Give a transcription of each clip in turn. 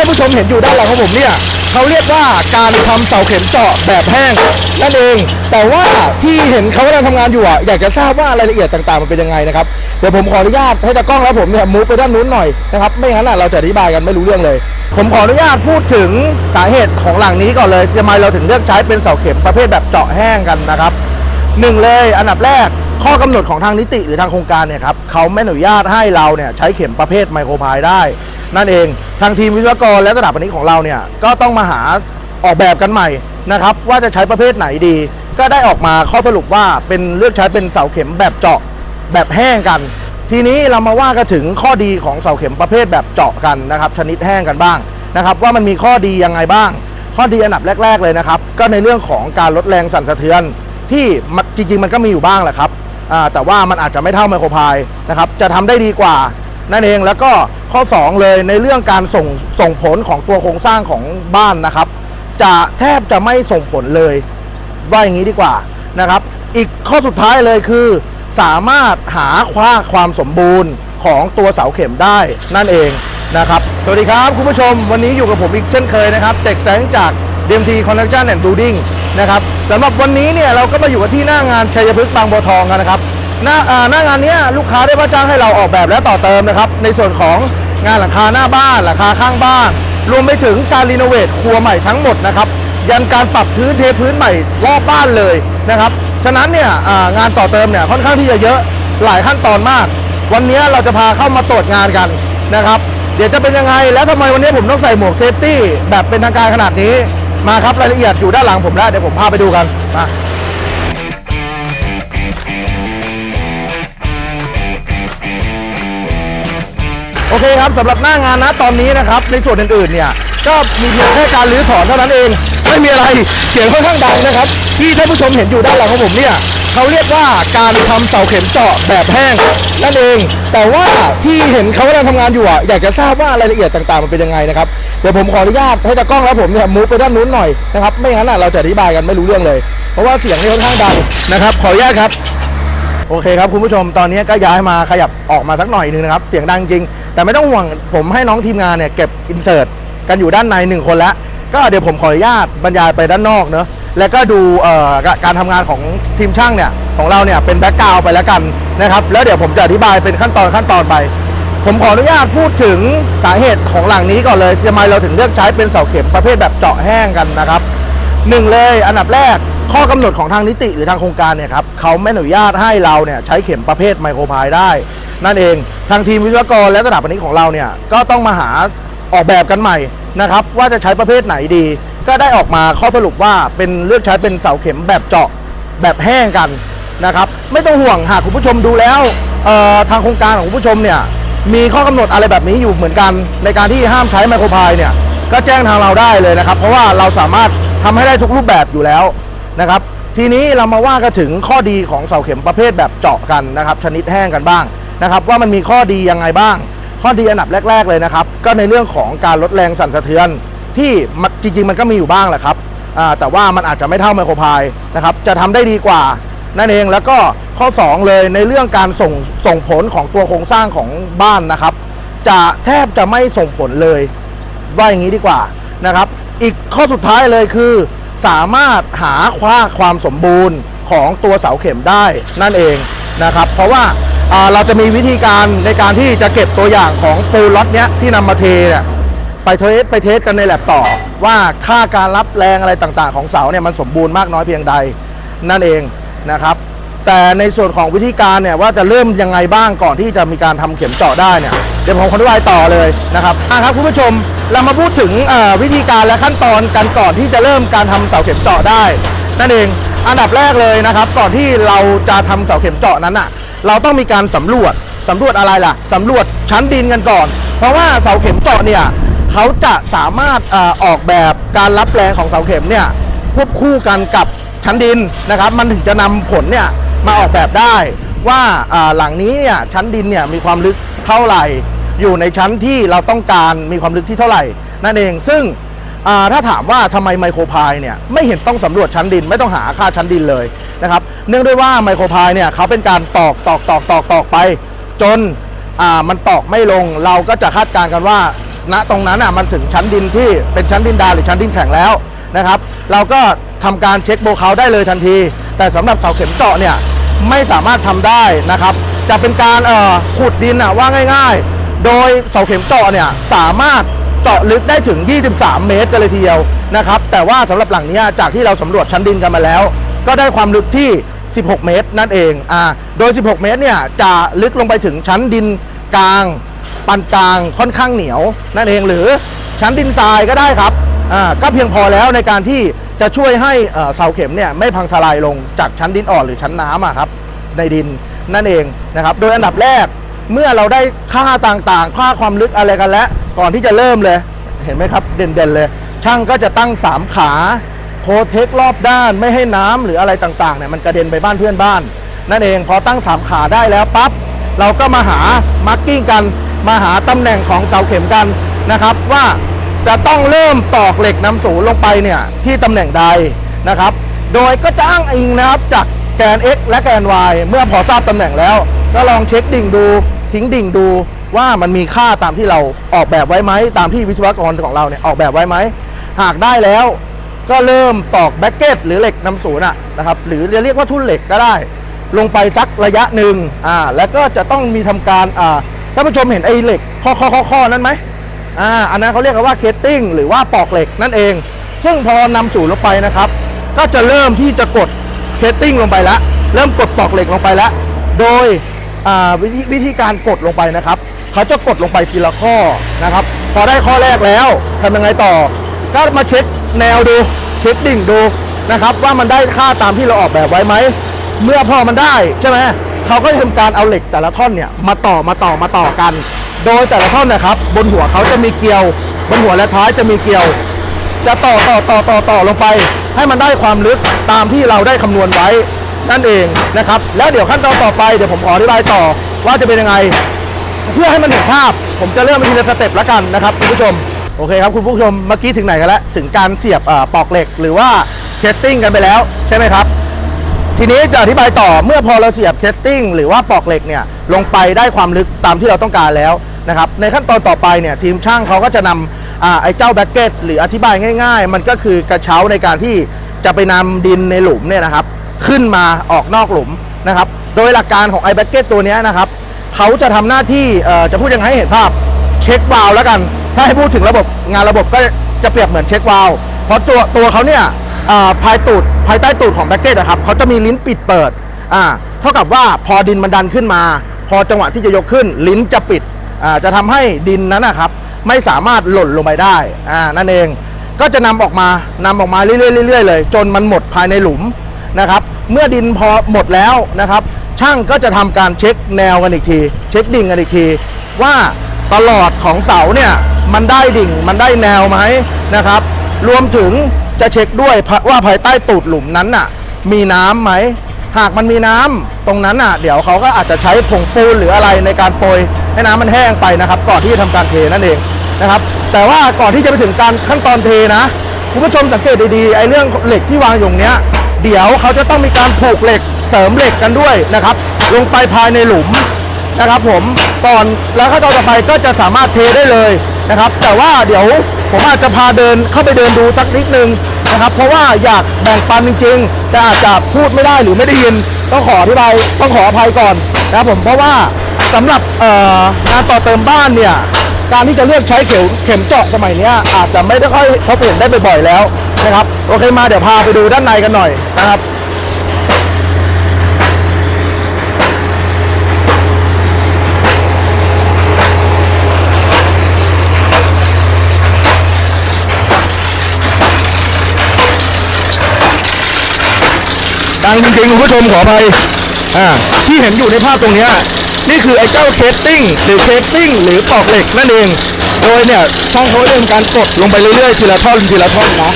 ท่านผู้ชมเห็นอยู่ด้านหลังของผมเนี่ยเขาเรียกว่าการทำเสาเข็มเจาะแบบแห้งนั่นเอง แต่ว่าที่เห็นเขากำลังทำงานอยู่อะอยากจะทราบว่ารายละเอียดต่างๆมันเป็นยังไงนะครับเดี๋ยวผมขออนุญาตให้ตากล้องและผมเนี่ยมูฟไปด้านนู้นหน่อยนะครับไม่งั้นอะเราจะอธิบายกันไม่รู้เรื่องเลย ผมขออนุญาตพูดถึงสาเหตุของหลังนี้ก่อนเลยทำไมเราถึงเลือกใช้เป็นเสาเข็มประเภทแบบเจาะแห้งกันนะครับหนึ่งเลยอันดับแรกข้อกำหนดของทางนิติหรือทางโครงการเนี่ยครับเขาไม่อนุญาตให้เราเนี่ยใช้เข็มประเภทไมโครพายได้ นั่นเอง ทางทีมวิศวกรและสถาปนิกของเราเนี่ยก็ต้องมาหาออกแบบกันใหม่นะครับว่าจะใช้ประเภทไหนดี ก็ได้ออกมาข้อสรุปว่าเป็นเลือกใช้เป็นเสาเข็มแบบเจาะแบบแห้งกัน ทีนี้เรามาว่ากันถึงข้อดีของเสาเข็มประเภทแบบเจาะกันนะครับชนิดแห้งกันบ้างนะครับว่ามันมีข้อดียังไงบ้าง ข้อดีอันดับแรก ๆเลยนะครับ ก็ในเรื่องของการลดแรงสั่นสะเทือน ที่จริงๆมันก็มีอยู่บ้างแหละครับแต่ว่ามันอาจจะไม่เท่าไมโครพายนะครับจะทำได้ดีกว่า นั่นเองแล้วก็ข้อ 2 เลยในเรื่องการส่งส่งผลของตัวโครงสร้างของบ้านนะครับ จะแทบจะไม่ส่งผลเลยว่าอย่างนี้ดีกว่านะครับ อีกข้อสุดท้ายเลยคือ สามารถหาค่าความสมบูรณ์ของตัวเสาเข็มได้นั่นเองนะครับสวัสดีครับคุณผู้ชมวันนี้อยู่กับผมอีกเช่นเคยนะครับเต็กแสงจาก DMT Construction and Building นะครับสำหรับวันนี้เนี่ยเราก็มาอยู่กันที่หน้างานชัยพฤกษ์บางบัวทองกันนะครับ หน้าหน้างานนี้ลูกค้าได้ว่าจ้างให้เราออกแบบและต่อเติมนะครับ ในส่วนของงานหลังคาหน้าบ้านหลังคาข้างบ้าน รวมไปถึงการรีโนเวทครัวใหม่ทั้งหมดนะครับ ยันการปรับพื้นเทพื้นใหม่รอบบ้านเลยนะครับ ฉะนั้นเนี่ยงานต่อเติมเนี่ยค่อนข้างที่จะเยอะหลายขั้นตอนมาก วันนี้เราจะพาเข้ามาตรวจงานกันนะครับ เดี๋ยวจะเป็นยังไงแล้วทำไมวันนี้ผมต้องใส่หมวกเซฟตี้แบบเป็นทางการขนาดนี้มาครับรายละเอียดอยู่ด้านหลังผมแล้วเดี๋ยวผมพาไปดูกันมา โอเคครับสำหรับหน้างานนะตอนนี้นะครับในส่วนอื่นๆเนี่ยก็มีเพียงแค่การรื้อถอนเท่านั้นเอง ไม่มีอะไรเสียงค่อนข้างดังนะครับ ที่ท่านผู้ชมเห็นอยู่ด้านหลังของผมเนี่ยเขาเรียกว่าการทำเสาเข็มเจาะแบบแห้งนั่นเอง แต่ว่าที่เห็นเขากำลังทำงานอยู่อะอยากจะทราบว่ารายละเอียดต่างๆมันเป็นยังไงนะครับเดี๋ยวผมขออนุญาตให้ตากล้องและผมเนี่ยมูฟไปด้านนู้นหน่อยนะครับไม่งั้นอะเราจะอธิบายกันไม่รู้เรื่องเลย เพราะว่าเสียงนี่ค่อนข้างดังนะครับ ขออนุญาตครับโอเคครับคุณผู้ชมตอนนี้ก็ย้ายมาขยับออกมาสักหน่อยนึงนะครับ เสียงดังจริง แต่ไม่ต้องห่วงผมให้น้องทีมงานเนี่ยเก็บอินเสิร์ตกันอยู่ด้านในหนึ่งคนแล้วก็เดี๋ยวผมขออนุญาตบรรยายไปด้านนอกเนอะแล้วก็ดูการทำงานของทีมช่างเนี่ยของเราเนี่ยเป็นแบ็กกราวไปแล้วกันนะครับ แล้วเดี๋ยวผมจะอธิบายเป็นขั้นตอนขั้นตอนไป ผมขออนุญาตพูดถึงสาเหตุของหลังนี้ก่อนเลยทำไมเราถึงเลือกใช้เป็นเสาเข็มประเภทแบบเจาะแห้งกันนะครับหนึ่งเลยอันดับแรกข้อกำหนดของทางนิติหรือทางโครงการเนี่ยครับเขาไม่อนุญาตให้เราเนี่ยใช้เข็มประเภทไมโครพายได้ นั่นเอง ทางทีมวิศวกรและสถาปนิกของเราเนี่ยก็ต้องมาหาออกแบบกันใหม่นะครับ ว่าจะใช้ประเภทไหนดี ก็ได้ออกมาข้อสรุปว่าเป็นเลือกใช้เป็นเสาเข็มแบบเจาะแบบแห้งกันนะครับ ไม่ต้องห่วงหากคุณผู้ชมดูแล้วทางโครงการของคุณผู้ชมเนี่ยมีข้อกำหนดอะไรแบบนี้อยู่เหมือนกัน ในการที่ห้ามใช้ไมโครพายเนี่ยก็แจ้งทางเราได้เลยนะครับ เพราะว่าเราสามารถทำให้ได้ทุกรูปแบบอยู่แล้วนะครับ ทีนี้เรามาว่ากันถึงข้อดีของเสาเข็มประเภทแบบเจาะกันนะครับ ชนิดแห้งกันบ้าง นะครับว่ามันมีข้อดียังไงบ้าง ข้อดีอันดับแรก ๆเลยนะครับ ก็ในเรื่องของการลดแรงสั่นสะเทือน ที่จริง ๆ มันก็มีอยู่บ้างแหละครับแต่ว่ามันอาจจะไม่เท่าไมโครพายนะครับจะทำได้ดีกว่านั่นเองแล้วก็ข้อ 2 เลยในเรื่องการส่งส่งผลของตัวโครงสร้างของบ้านนะครับ จะแทบจะไม่ส่งผลเลยว่าอย่างนี้ดีกว่านะครับ อีกข้อสุดท้ายเลยคือ สามารถหาค่าความสมบูรณ์ของตัวเสาเข็มได้นั่นเองนะครับ เพราะว่า เราจะมีวิธีการในการที่จะเก็บตัวอย่างของปูล็อตเนี้ยที่นำมาเทเนี่ยไปเทสไปเทสกันในแลบต่อ ว่าค่าการรับแรงอะไรต่างๆ ของเสาเนี่ยมันสมบูรณ์มากน้อยเพียงใดนั่นเองนะครับ แต่ในส่วนของวิธีการเนี่ยว่าจะเริ่มยังไงบ้างก่อนที่จะมีการทำเข็มเจาะได้เนี่ยเดี๋ยวผมขออธิบายต่อเลยนะครับอะครับคุณผู้ชมเรามาพูดถึงวิธีการและขั้นตอนกันก่อนที่จะเริ่มการทำเสาเข็มเจาะได้ นั่นเองอันดับแรกเลยนะครับ ก่อนที่เราจะทำเสาเข็มเจาะนั้นอะ เราต้องมีการสำรวจสำรวจอะไรล่ะสำรวจชั้นดินกันก่อน เพราะว่าเสาเข็มเจาะเนี่ยเขาจะสามารถออกแบบการรับแรงของเสาเข็มเนี่ยควบคู่กันกับชั้นดินนะครับ มันถึงจะนำผลเนี่ยมาออกแบบได้ ว่าหลังนี้เนี่ยชั้นดินเนี่ยมีความลึกเท่าไหร่ อยู่ในชั้นที่เราต้องการมีความลึกที่เท่าไหร่ นั่นเองซึ่งถ้าถามว่าทำไมไมโครพายเนี่ยไม่เห็นต้องสำรวจชั้นดิน ไม่ต้องหาค่าชั้นดินเลยนะครับเนื่องด้วยว่าไมโครพายเนี่ยเขาเป็นการตอกตอกตอกตอกตอกไป จนอ่ามันตอกไม่ลงเราก็จะคาดการณ์กันว่า ณตรงนั้นอะมันถึงชั้นดินที่เป็นชั้นดินดาหรือชั้นดินแข็งแล้วนะครับ เราก็ทำการเช็คโบเคาได้เลยทันที แต่สำหรับเสาเข็มเจาะเนี่ยไม่สามารถทำได้นะครับ จะเป็นการเอ่อขุดดินอะว่าง่าย ๆ โดยเสาเข็มเจาะเนี่ยสามารถเจาะลึกได้ถึง 23 เมตรกันเลยทีเดียวนะครับ แต่ว่าสำหรับหลังนี้จากที่เราสำรวจชั้นดินกันมาแล้ว ก็ได้ความลึกที่ 16 เมตรนั่นเองอ่าโดย 16 เมตรเนี่ยจะลึกลงไปถึงชั้นดินกลางปานกลางค่อนข้างเหนียวนั่นเองหรือชั้นดินทรายก็ได้ครับอ่าก็เพียงพอแล้วในการที่จะช่วยให้เสาเข็มเนี่ยไม่พังทลายลงจากชั้นดินอ่อนหรือชั้นน้ำอะครับในดินนั่นเองนะครับ โดยอันดับแรกเมื่อเราได้ค่าต่างๆ ค่าความลึกอะไรกันแล้ว ก่อนที่จะเริ่มเลย เห็นไหมครับ เด่นๆเลย ช่างก็จะตั้ง 3 ขา โพเทครอบด้านไม่ให้น้ำหรืออะไรต่างๆเนี่ยมันกระเด็นไปบ้านเพื่อนบ้าน นั่นเองพอตั้ง3ขาได้แล้วปั๊บเราก็มาหามาร์กิ้งกันมาหาตำแหน่งของเสาเข็มกันนะครับ ว่าจะต้องเริ่มตอกเหล็กนำศูนย์ลงไปเนี่ยที่ตำแหน่งใดนะครับ โดยก็จะอ้างอิงนะครับจากแกน x และแกน y เมื่อพอทราบตำแหน่งแล้ว ก็ลองเช็คดิ่งดูทิ้งดิ่งดูว่ามันมีค่าตามที่เราออกแบบไว้ไหมตามที่วิศวกรของเราเนี่ยออกแบบไว้ไหมหากได้แล้ว ก็เริ่มตอกแบ็กเก็ตหรือเหล็กนำศูนย์อะนะครับหรือจะเรียกว่าทุ่นเหล็กก็ได้ ลงไปสักระยะหนึ่งอ่าแล้วก็จะต้องมีทำการอ่าท่านผู้ชมเห็นไอ้เหล็กข้อข้อข้อข้อนั้นไหมอ่าอันนั้นเขาเรียกว่าเคสติ้งหรือว่าปอกเหล็กนั่นเอง ซึ่งพอนำศูนย์ลงไปนะครับ ก็จะเริ่มที่จะกดเคสติ้งลงไปแล้วเริ่มกดปอกเหล็กลงไปแล้วโดยอ่าวิธีวิธีการกดลงไปนะครับเขาจะกดลงไปทีละข้อนะครับ พอได้ข้อแรกแล้วทำยังไงต่อ ก็มาเช็คแนวดู เช็คดิ่งดูนะครับ ว่ามันได้ค่าตามที่เราออกแบบไว้ไหม เมื่อพอมันได้ใช่ไหมเขาก็จะทำการเอาเหล็กแต่ละท่อนเนี่ยมาต่อมาต่อมาต่อกัน โดยแต่ละท่อนนะครับ บนหัวเขาจะมีเกลียว บนหัวและท้ายจะมีเกลียว จะต่อต่อต่อต่อต่อลงไป ให้มันได้ความลึกตามที่เราได้คำนวณไว้นั่นเองนะครับ แล้วเดี๋ยวขั้นตอนต่อไปเดี๋ยวผมขออธิบายต่อว่าจะเป็นยังไง เพื่อให้มันเห็นภาพ ผมจะเริ่มไปทีละสเต็ปแล้วกันนะครับคุณผู้ชม โอเคครับคุณผู้ชมเมื่อกี้ถึงไหนกันแล้ว ถึงการเสียบออปอกเหล็กหรือว่าเคสติ้งกันไปแล้วใช่ไหมครับ ทีนี้จะอธิบายต่อเมื่อพอเราเสียบเคสติ้งหรือว่าปอกเหล็กเนี่ยลงไปได้ความลึกตามที่เราต้องการแล้วนะครับในขั้นตอนต่อไปเนี่ยทีมช่างเขาก็จะนำอไอ้เจ้าแบ็กเก็ตหรืออธิบายง่าย ๆ มันก็คือกระเช้าในการที่จะไปนำดินในหลุมเนี่ยนะครับ ขึ้นมาออกนอกหลุมนะครับ โดยหลักการของไอ้แบ็กเก็ตตัวนี้นะครับเขาจะทำหน้าที่จะพูดยังไงให้เห็นภาพเช็ควาล์วแล้วกัน ถ้าให้พูดถึงระบบงานระบบก็จะเปรียบเหมือนเช็ควาล์วเพราะตัวตัวเขาเนี่ยภายตูดภายใต้ตูดของแบ็กเก็ตนะครับเขาจะมีลิ้นปิดเปิดอ่าเท่ากับว่าพอดินมันดันขึ้นมา พอจังหวะที่จะยกขึ้น ลิ้นจะปิดอ่าจะทำให้ดินนั้นนะครับ ไม่สามารถหล่นลงไปได้อ่านั่นเองก็จะนำออกมานำออกมาเรื่อยๆเรื่อยๆเลย จนมันหมดภายในหลุมนะครับ เมื่อดินพอหมดแล้วนะครับ ช่างก็จะทำการเช็คแนวกันอีกที เช็คดิ่งกันอีกทีว่า ตลอดของเสาเนี่ยมันได้ดิ่งมันได้แนวไหมนะครับ รวมถึงจะเช็คด้วยว่าภายใต้ตูดหลุมนั้นน่ะมีน้ำไหมหากมันมีน้ำตรงนั้นน่ะ เดี๋ยวเขาก็อาจจะใช้ผงปูนหรืออะไรในการโปรยให้น้ำมันแห้งไปนะครับ ก่อนที่จะทำการเทนั่นเองนะครับ แต่ว่าก่อนที่จะไปถึงการขั้นตอนเทนะคุณผู้ชมสังเกตดีๆไอ้เรื่องเหล็กที่วางอยู่เนี้ย เดี๋ยวเขาจะต้องมีการผูกเหล็กเสริมเหล็กกันด้วยนะครับ ลงไปภายในหลุม นะครับผมก่อนแล้วขั้นตอนต่อไปก็จะสามารถเทได้เลยนะครับ แต่ว่าเดี๋ยวผมอาจจะพาเดินเข้าไปเดินดูสักนิดนึงนะครับ เพราะว่าอยากแบ่งปันจริงๆ แต่อาจจะพูดไม่ได้หรือไม่ได้ยินต้องขออธิบายต้องขออภัยก่อนนะครับผมเพราะว่าสำหรับงานต่อเติมบ้านเนี่ยการที่จะเลือกใช้เข็มเข็มเจาะสมัยนี้อาจจะไม่ได้ค่อยพบเห็นได้บ่อยๆแล้วนะครับ โอเคมาเดี๋ยวพาไปดูด้านในกันหน่อยนะครับ ดังจริงๆคุณผู้ชมขออภัยอ่าที่เห็นอยู่ในภาพตรงเนี้ยนี่คือไอ้เจ้าเคสติ้งหรือเคสติ้งหรือปอกเหล็กนั่นเอง โดยเนี่ยช่างเขาเริ่มการกดลงไปเรื่อยๆทีละท่อนทีละท่อนนะ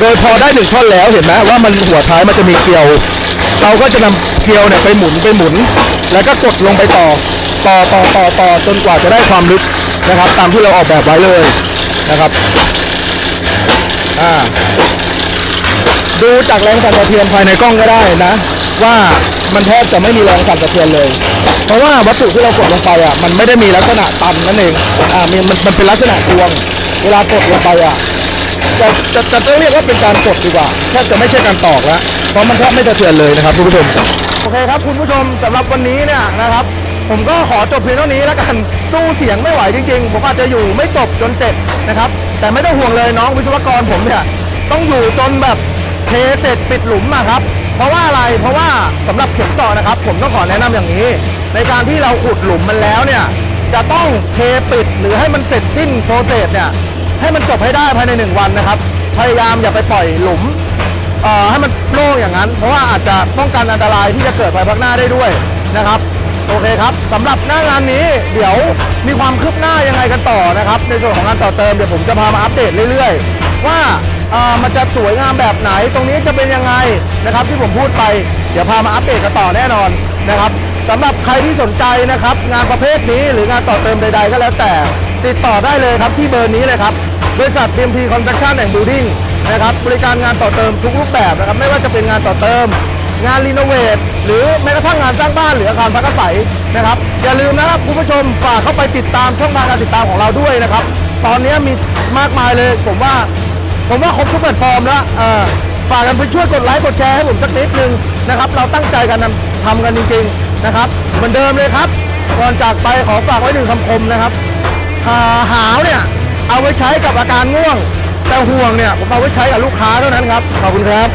โดยพอได้หนึ่งท่อนแล้วเห็นไหมว่ามันหัวท้ายมันจะมีเกลียว เราก็จะนำเกลียวเนี่ยไปหมุนไปหมุน แล้วก็กดลงไปต่อต่อต่อต่อต่อจนกว่าจะได้ความลึกนะครับ ตามที่เราออกแบบไว้เลยนะครับอ่า ดูจากแรงสั่นสะเทือนภายในกล้องก็ได้นะ ว่ามันแทบจะไม่มีแรงสั่นสะเทือนเลย เพราะว่าวัตถุที่เรากดลงไปอะมันไม่ได้มีลักษณะตันนั่นเองอ่ามันมันเป็นลักษณะตวง เวลากดลงไปอะจะจะจะต้องเรียกว่าเป็นการกดดีกว่าแทบจะไม่ใช่การตอกแล้วเพราะมันแทบไม่สะเทือนเลยนะครับคุณผู้ชมโอเคครับคุณผู้ชมสำหรับวันนี้เนี่ยนะครับ ผมก็ขอจบเพียงเท่านี้แล้วกันสู้เสียงไม่ไหวจริงๆ ผมอาจจะอยู่ไม่จบจนเสร็จนะครับ แต่ไม่ต้องห่วงเลยน้องวิศวกรผมเนี่ยต้องอยู่จนแบบ เทเสร็จปิดหลุมอะครับ เพราะว่าอะไรเพราะว่าสำหรับเข็มต่อนะครับ ผมต้องขอแนะนำอย่างนี้ ในการที่เราขุดหลุมมันแล้วเนี่ยจะต้องเทปิดหรือให้มันเสร็จสิ้นโปรเซสเนี่ยให้มันจบให้ได้ภายในหนึ่งวันนะครับ พยายามอย่าไปปล่อยหลุมเอ่อให้มันโล่งอย่างนั้น เพราะว่าอาจจะป้องกันอันตรายที่จะเกิดภายภาคหน้าได้ด้วยนะครับโอเคครับสำหรับหน้างานนี้เดี๋ยวมีความคืบหน้ายังไงกันต่อนะครับ ในส่วนของงานต่อเติมเดี๋ยวผมจะพามาอัปเดตเรื่อย ๆ ว่า มันจะสวยงามแบบไหนตรงนี้จะเป็นยังไงนะครับ ที่ผมพูดไป เดี๋ยวพามาอัปเดตกันต่อแน่นอนนะครับสำหรับใครที่สนใจนะครับ งานประเภทนี้หรืองานต่อเติมใด ๆ ก็แล้วแต่ ติดต่อได้เลยครับที่เบอร์นี้เลยครับบริษัท TMT Construction and Building นะครับบริการงานต่อเติมทุกรูปแบบนะครับไม่ว่าจะเป็นงานต่อเติม งานรีโนเวทหรือแม้กระทั่งงานสร้างบ้านหรืออาคารพักอาศัยนะครับอย่าลืมนะครับคุณผู้ชมฝากเข้าไปติดตามช่องทางการติดตามของเราด้วยนะครับตอนนี้มีมากมายเลยผมว่า ผมว่าครบทุกแพลตฟอร์มแล้วฝากกันไปช่วยกดไลค์กดแชร์ให้ผมสักนิดนึงนะครับ เราตั้งใจกันทำกันจริงๆนะครับ เหมือนเดิมเลยครับก่อนจากไปขอฝากไว้หนึ่งคำคมนะครับาหาวเนี่ยเอาไว้ใช้กับอาการง่วง แต่ห่วงเนี่ยผมเอาไว้ใช้กับลูกค้าเท่านั้นครับขอบคุณครับ